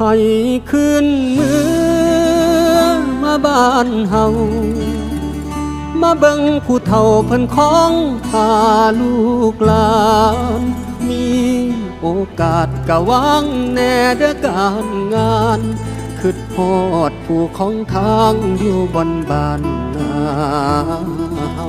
ภัยขึ้นเมือมาบ้านเฮามาเบิ่งผู้เฒ่าเพิ่นของพาลูกหลานมีโอกาสกะวางแน่เด้อการงานคิดฮอดผู้ของทางอยู่บนบ้านนาเฮา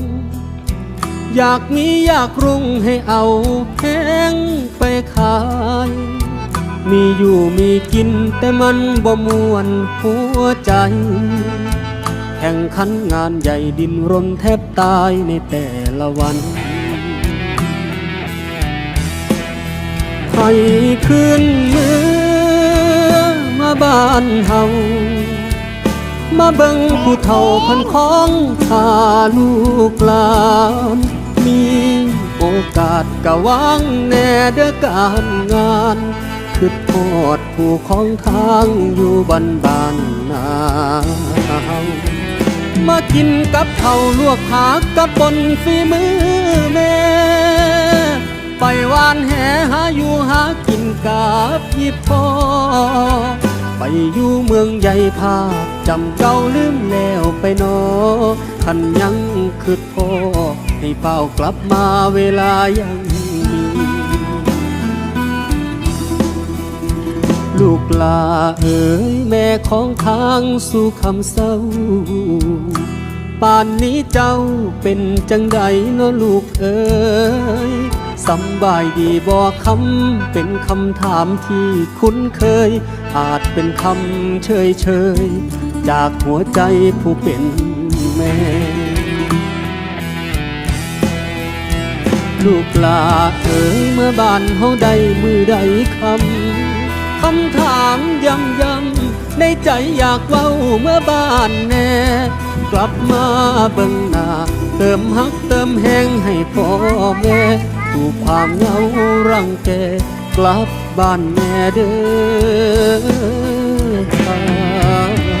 อยากมีอยากรุ่งให้เอาแห้งไปขาย มีอยู่มีกินแต่มันบ่มวนหัวใจ แข่งขันงานใหญ่ดินรนแทบตายในแต่ละวันให้ขึ้นเมือมาบ้านเฮามาเบิ่งผู้เฒ่าพันของพาลูกหลาน มีโอกาสกะวางแน่เด้อการงานคือโทษผู้ของทางอยู่บ้านบ้านนามากินกับเขาลวกผักกับบนฝีมือแม่ไปวานแหหาอยู่หากินกับยี่พ่อไปอยู่เมืองใหญ่ภาคจำเก่าลืมแล้วไปนอขันยังคืดพ่อ ให้เฝ้ากลับมาเวลายังมีลูกลาเอ๋ยแม่ของทางสู่คำเศร้า ป่านนี้เจ้าเป็นจังใดเนาะลูกเอ๋ยสำบายดีบ่คำเป็นคำถามที่คุ้นเคย อาจเป็นคำเชยเชยๆจากหัวใจผู้เป็นแม่ ลูกลาเอ๋ยเมื่อบ้านเฮาได้มือใดคำคำถามย้ำย้ำในใจอยากเว้าเมื่อบ้านแน่ กลับมาเบิ่งหน้าเติมฮักเติมแห้งให้พ่อแม่ถูกความเหงารังแกกลับบ้านแม่เด้อ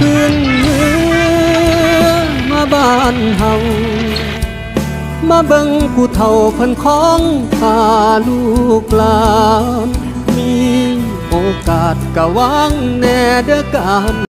ขึ้นเมือมาบ้านเฮามาเบิ่งผู้เฒ่าเพิ่นของพาลูกหลาน มีโอกาสกะวางแน่เด้อการ